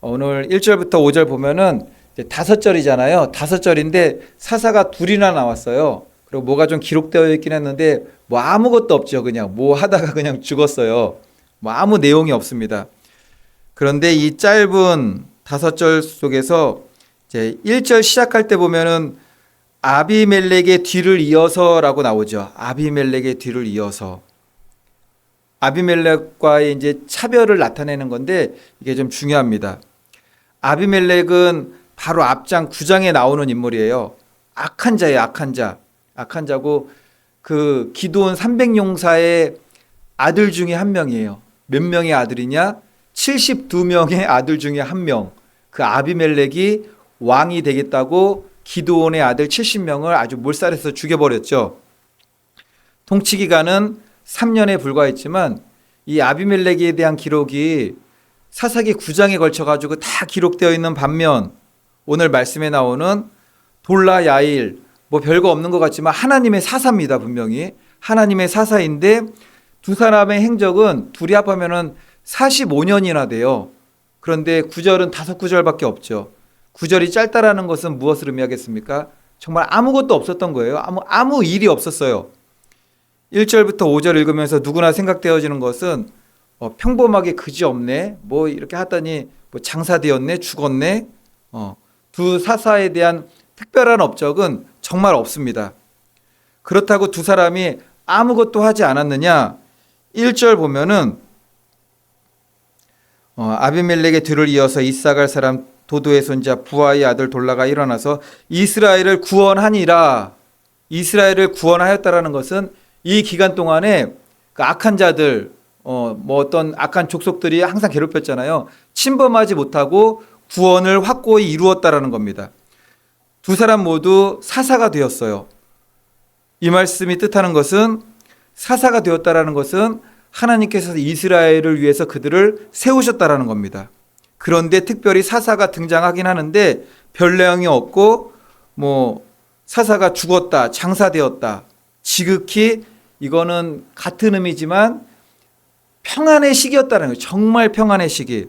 오늘 1절부터 5절 보면은 다섯 절이잖아요. 다섯 절인데 사사가 둘이나 나왔어요. 그리고 뭐가 좀 기록되어 있긴 했는데 뭐 아무것도 없죠. 그냥 뭐 하다가 그냥 죽었어요. 뭐 아무 내용이 없습니다. 그런데 이 짧은 다섯 절 속에서 이제 1절 시작할 때 보면은 아비멜렉의 뒤를 이어서라고 나오죠. 아비멜렉의 뒤를 이어서. 아비멜렉과의 이제 차별을 나타내는 건데 이게 좀 중요합니다. 아비멜렉은 바로 앞장 9장에 나오는 인물이에요. 악한 자예요, 악한 자. 악한 자고 그 기도원 300용사의 아들 중에 한 명이에요. 몇 명의 아들이냐? 72명의 아들 중에 한 명. 그 아비멜렉이 왕이 되겠다고 기도원의 아들 70명을 아주 몰살해서 죽여버렸죠. 통치 기간은 3년에 불과했지만 이 아비멜렉에 대한 기록이 사사기 9장에 걸쳐 가지고 다 기록되어 있는 반면 오늘 말씀에 나오는 돌라 야일 뭐 별거 없는 것 같지만 하나님의 사사입니다 분명히 하나님의 사사인데 두 사람의 행적은 둘이 합하면은 45년이나 돼요. 그런데 구절은 다섯 구절밖에 없죠. 구절이 짧다라는 것은 무엇을 의미하겠습니까? 정말 아무것도 없었던 거예요. 아무 아무 일이 없었어요. 1절부터 5절 읽으면서 누구나 생각되어지는 것은 어, 평범하게 그지 없네. 뭐 이렇게 하더니 뭐 장사되었네, 죽었네. 어, 두 사사에 대한 특별한 업적은 정말 없습니다. 그렇다고 두 사람이 아무것도 하지 않았느냐? 1절 보면은 어, 아비멜렉의 뒤를 이어서 이사갈 사람 도도의 손자 부하의 아들 돌라가 일어나서 이스라엘을 구원하니라. 이스라엘을 구원하였다라는 것은 이 기간 동안에 그 악한 자들, 어, 뭐 어떤 악한 족속들이 항상 괴롭혔잖아요. 침범하지 못하고 구원을 확고히 이루었다라는 겁니다. 두 사람 모두 사사가 되었어요. 이 말씀이 뜻하는 것은 사사가 되었다라는 것은 하나님께서 이스라엘을 위해서 그들을 세우셨다라는 겁니다. 그런데 특별히 사사가 등장하긴 하는데 별 내용이 없고 뭐 사사가 죽었다, 장사되었다. 지극히 이거는 같은 의미지만 평안의 시기였다는 거예요. 정말 평안의 시기.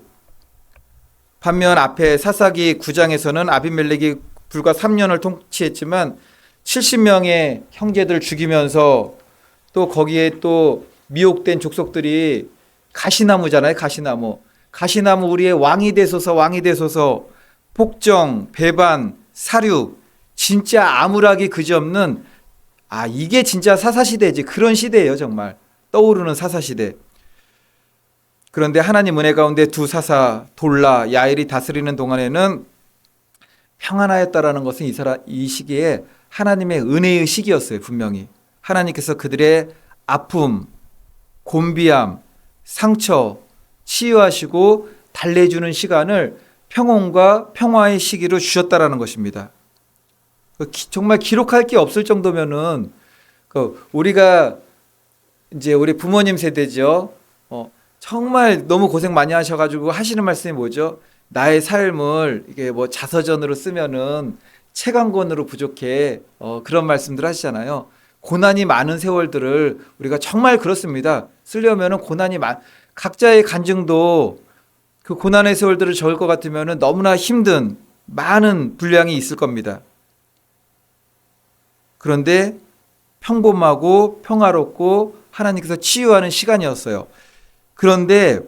반면 앞에 사사기 9장에서는 아비멜렉이 불과 3년을 통치했지만 70명의 형제들을 죽이면서 또 거기에 또 미혹된 족속들이 가시나무잖아요. 가시나무. 가시나무 우리의 왕이 되소서 왕이 되소서 폭정, 배반, 사륙 진짜 암울하기 그지없는 아 이게 진짜 사사시대지 그런 시대예요 정말 떠오르는 사사시대 그런데 하나님 은혜 가운데 두 사사 돌라 야일이 다스리는 동안에는 평안하였다라는 것은 이, 사람, 이 시기에 하나님의 은혜의 시기였어요 분명히 하나님께서 그들의 아픔 곤비함 상처 치유하시고 달래주는 시간을 평온과 평화의 시기로 주셨다라는 것입니다. 그 기- 정말 기록할 게 없을 정도면은 그 우리가 이제 우리 부모님 세대죠. 어, 정말 너무 고생 많이 하셔가지고 하시는 말씀이 뭐죠? 나의 삶을 이게 뭐 자서전으로 쓰면은 책 한 권으로 부족해. 어, 그런 말씀들 하시잖아요. 고난이 많은 세월들을 우리가 정말 그렇습니다. 쓰려면은 고난이 많, 각자의 간증도 그 고난의 세월들을 적을 것 같으면은 너무나 힘든 많은 분량이 있을 겁니다. 그런데 평범하고 평화롭고 하나님께서 치유하는 시간이었어요. 그런데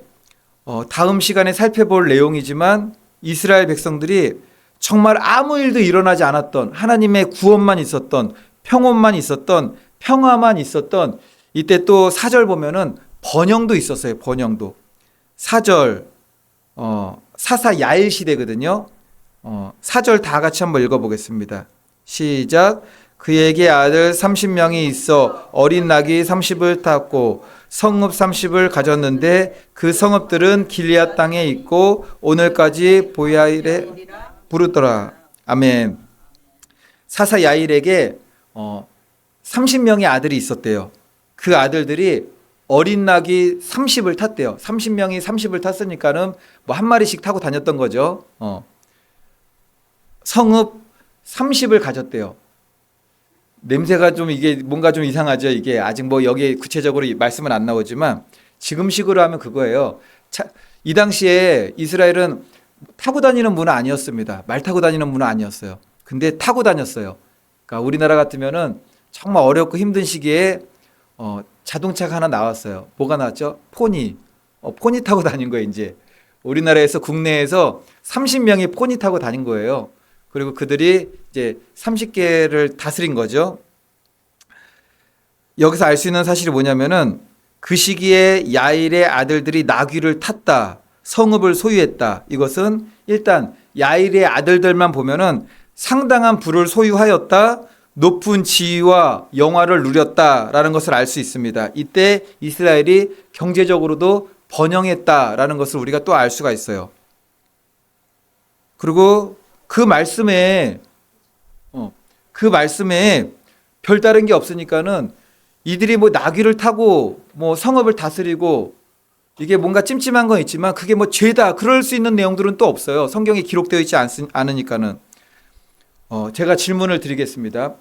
어, 다음 시간에 살펴볼 내용이지만 이스라엘 백성들이 정말 아무 일도 일어나지 않았던 하나님의 구원만 있었던 평온만 있었던 평화만 있었던 이때 또 사절 보면은 번영도 있었어요. 번영도 사절 어, 사사 야일 시대거든요. 어, 사절 다 같이 한번 읽어보겠습니다. 시작. 그에게 아들 30명이 있어 어린 낙이 30을 탔고 성읍 30을 가졌는데 그 성읍들은 길리앗 땅에 있고 오늘까지 보야일에 부르더라. 아멘. 사사 야일에게 어, 30명의 아들이 있었대요. 그 아들들이 어린 낙이 30을 탔대요. 30명이 30을 탔으니까는 뭐 한 마리씩 타고 다녔던 거죠. 어. 성읍 30을 가졌대요. 냄새가 좀 이게 뭔가 좀 이상하죠. 이게 아직 뭐 여기에 구체적으로 이 말씀은 안 나오지만 지금식으로 하면 그거예요. 차, 이 당시에 이스라엘은 타고 다니는 문화 아니었습니다. 말 타고 다니는 문화 아니었어요. 근데 타고 다녔어요. 그러니까 우리나라 같으면은 정말 어렵고 힘든 시기에 어, 자동차가 하나 나왔어요. 뭐가 나왔죠? 포니. 어, 포니 타고 다닌 거예요, 이제. 우리나라에서 국내에서 30명이 포니 타고 다닌 거예요. 그리고 그들이 이제 30개를 다스린 거죠. 여기서 알 수 있는 사실이 뭐냐면은 그 시기에 야일의 아들들이 나귀를 탔다. 성읍을 소유했다. 이것은 일단 야일의 아들들만 보면은 상당한 부를 소유하였다. 높은 지위와 영화를 누렸다라는 것을 알 수 있습니다. 이때 이스라엘이 경제적으로도 번영했다라는 것을 우리가 또 알 수가 있어요. 그리고 그 말씀에 어, 그 말씀에 별다른 게 없으니까는 이들이 뭐 나귀를 타고 뭐 성읍을 다스리고 이게 뭔가 찜찜한 건 있지만 그게 뭐 죄다 그럴 수 있는 내용들은 또 없어요. 성경에 기록되어 있지 않, 않으니까는 어, 제가 질문을 드리겠습니다.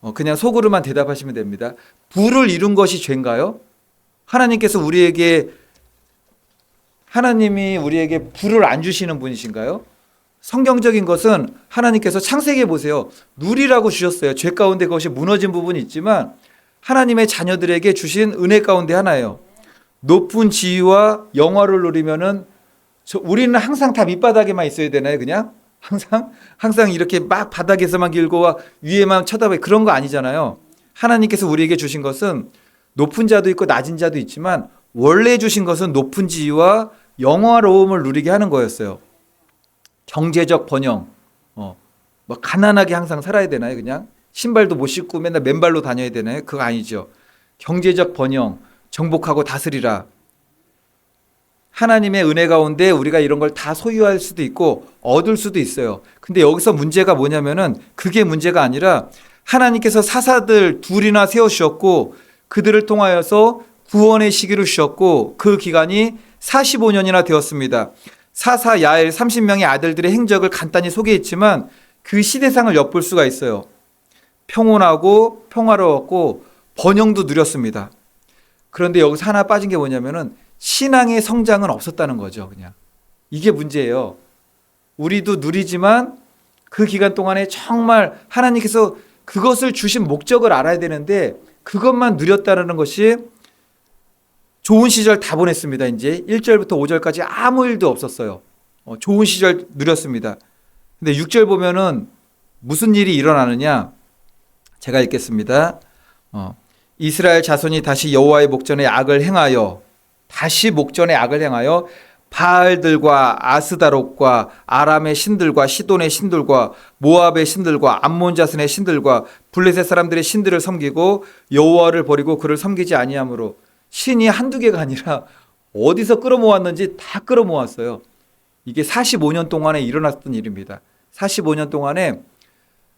어, 그냥 속으로만 대답하시면 됩니다. 부를 이룬 것이 죄인가요? 하나님께서 우리에게 하나님이 우리에게 부를 안 주시는 분이신가요? 성경적인 것은 하나님께서 창세기에 보세요. 누리라고 주셨어요. 죄 가운데 그것이 무너진 부분이 있지만 하나님의 자녀들에게 주신 은혜 가운데 하나예요. 높은 지위와 영화를 누리면은 저 우리는 항상 다 밑바닥에만 있어야 되나요? 그냥 항상 항상 이렇게 막 바닥에서만 길고 위에만 쳐다봐 그런 거 아니잖아요. 하나님께서 우리에게 주신 것은 높은 자도 있고 낮은 자도 있지만 원래 주신 것은 높은 지위와 영화로움을 누리게 하는 거였어요. 경제적 번영, 어, 뭐 가난하게 항상 살아야 되나요? 그냥 신발도 못 신고 맨날 맨발로 다녀야 되나요? 그거 아니죠. 경제적 번영, 정복하고 다스리라. 하나님의 은혜 가운데 우리가 이런 걸 다 소유할 수도 있고 얻을 수도 있어요. 근데 여기서 문제가 뭐냐면은 그게 문제가 아니라 하나님께서 사사들 둘이나 세우셨고 그들을 통하여서 구원의 시기를 주셨고 그 기간이 45년이나 되었습니다. 사사 야엘 30명의 아들들의 행적을 간단히 소개했지만 그 시대상을 엿볼 수가 있어요. 평온하고 평화로웠고 번영도 누렸습니다. 그런데 여기서 하나 빠진 게 뭐냐면은 신앙의 성장은 없었다는 거죠, 그냥. 이게 문제예요. 우리도 누리지만 그 기간 동안에 정말 하나님께서 그것을 주신 목적을 알아야 되는데 그것만 누렸다는 것이 좋은 시절 다 보냈습니다. 이제 1절부터 5절까지 아무 일도 없었어요. 어, 좋은 시절 누렸습니다. 근데 6절 보면은 무슨 일이 일어나느냐? 제가 읽겠습니다. 어, 이스라엘 자손이 다시 여호와의 목전에 악을 행하여 다시 목전에 악을 행하여 바알들과 아스다롯과 아람의 신들과 시돈의 신들과 모압의 신들과 암몬 자손의 신들과 블레셋 사람들의 신들을 섬기고 여호와를 버리고 그를 섬기지 아니하므로 신이 한두 개가 아니라 어디서 끌어모았는지 다 끌어모았어요. 이게 45년 동안에 일어났던 일입니다. 45년 동안에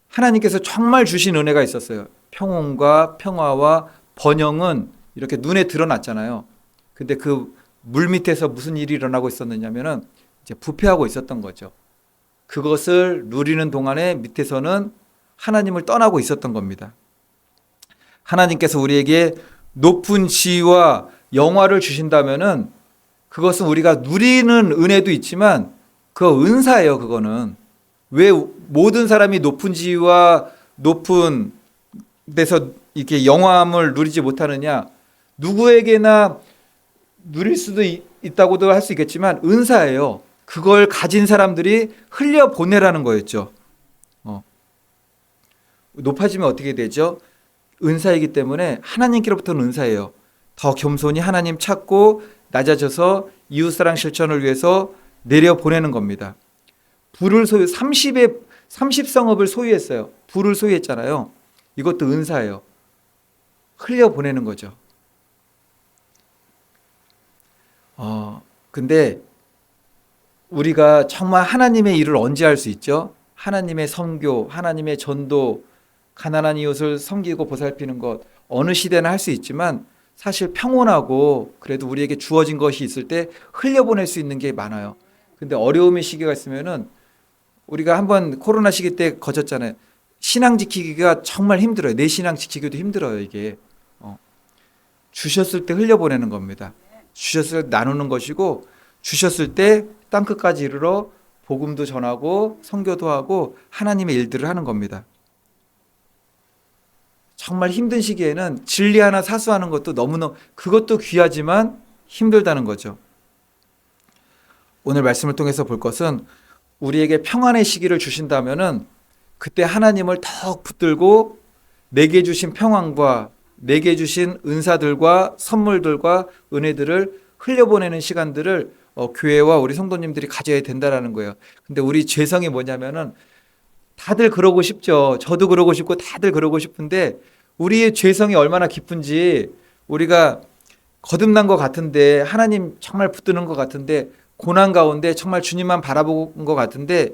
하나님께서 정말 주신 은혜가 있었어요. 평온과 평화와 번영은 이렇게 눈에 드러났잖아요. 근데 그 물 밑에서 무슨 일이 일어나고 있었느냐면은 이제 부패하고 있었던 거죠. 그것을 누리는 동안에 밑에서는 하나님을 떠나고 있었던 겁니다. 하나님께서 우리에게 높은 지위와 영화를 주신다면은 그것은 우리가 누리는 은혜도 있지만 그 은사예요, 그거는. 왜 모든 사람이 높은 지위와 높은 데서 이렇게 영화함을 누리지 못하느냐? 누구에게나 누릴 수도 있, 있다고도 할 수 있겠지만 은사예요. 그걸 가진 사람들이 흘려 보내라는 거였죠. 어. 높아지면 어떻게 되죠? 은사이기 때문에 하나님께로부터는 은사예요. 더 겸손히 하나님 찾고 낮아져서 이웃사랑 실천을 위해서 내려 보내는 겁니다. 부를 소유 30의 30성읍을 소유했어요. 부를 소유했잖아요. 이것도 은사예요. 흘려 보내는 거죠. 어, 근데 우리가 정말 하나님의 일을 언제 할 수 있죠? 하나님의 선교, 하나님의 전도, 가난한 이웃을 섬기고 보살피는 것 어느 시대나 할 수 있지만 사실 평온하고 그래도 우리에게 주어진 것이 있을 때 흘려보낼 수 있는 게 많아요. 근데 어려움의 시기가 있으면은 우리가 한번 코로나 시기 때 거쳤잖아요. 신앙 지키기가 정말 힘들어요. 내 신앙 지키기도 힘들어요, 이게. 어. 주셨을 때 흘려보내는 겁니다. 주셨을 때 나누는 것이고 주셨을 때 땅끝까지 이르러 복음도 전하고 선교도 하고 하나님의 일들을 하는 겁니다. 정말 힘든 시기에는 진리 하나 사수하는 것도 너무너무 그것도 귀하지만 힘들다는 거죠. 오늘 말씀을 통해서 볼 것은 우리에게 평안의 시기를 주신다면은 그때 하나님을 더욱 붙들고 내게 주신 평안과 내게 주신 은사들과 선물들과 은혜들을 흘려보내는 시간들을 어, 교회와 우리 성도님들이 가져야 된다라는 거예요. 근데 우리 죄성이 뭐냐면은 다들 그러고 싶죠. 저도 그러고 싶고 다들 그러고 싶은데 우리의 죄성이 얼마나 깊은지 우리가 거듭난 것 같은데 하나님 정말 붙드는 것 같은데 고난 가운데 정말 주님만 바라본 것 같은데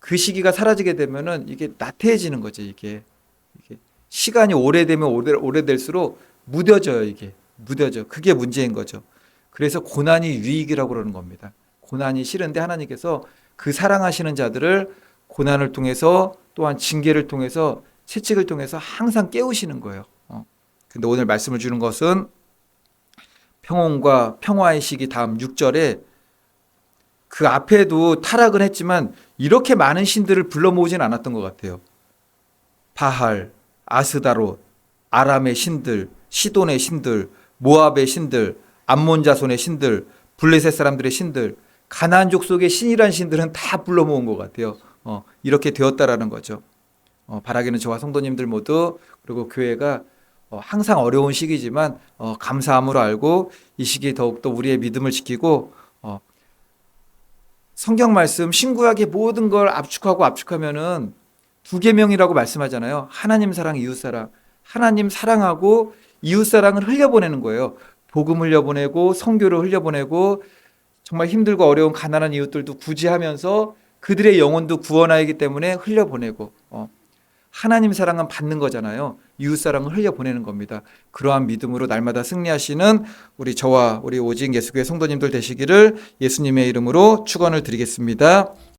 그 시기가 사라지게 되면은 이게 나태해지는 거죠. 이게, 이게 시간이 오래되면 오래, 오래될수록 무뎌져요. 이게 무뎌져. 그게 문제인 거죠. 그래서 고난이 유익이라고 그러는 겁니다. 고난이 싫은데 하나님께서 그 사랑하시는 자들을 고난을 통해서 또한 징계를 통해서 채찍을 통해서 항상 깨우시는 거예요. 어. 근데 오늘 말씀을 주는 것은 평온과 평화의 시기 다음 6절에 그 앞에도 타락은 했지만 이렇게 많은 신들을 불러 모으진 않았던 것 같아요. 바할, 아스다롯, 아람의 신들, 시돈의 신들, 모압의 신들, 암몬 자손의 신들, 블레셋 사람들의 신들, 가나안 족속의 신이란 신들은 다 불러 모은 것 같아요. 어, 이렇게 되었다라는 거죠. 어, 바라기는 저와 성도님들 모두 그리고 교회가 어, 항상 어려운 시기지만 어, 감사함으로 알고 이 시기에 더욱더 우리의 믿음을 지키고 어, 성경 말씀 신구약의 모든 걸 압축하고 압축하면은 두 계명이라고 말씀하잖아요. 하나님 사랑, 이웃 사랑. 하나님 사랑하고 이웃 사랑을 흘려보내는 거예요. 복음 흘려보내고 성교를 흘려보내고 정말 힘들고 어려운 가난한 이웃들도 구제하면서 그들의 영혼도 구원하기 때문에 흘려보내고 어. 하나님 사랑은 받는 거잖아요. 이웃 사랑을 흘려보내는 겁니다. 그러한 믿음으로 날마다 승리하시는 우리 저와 우리 오직 예수교회 성도님들 되시기를 예수님의 이름으로 축원을 드리겠습니다.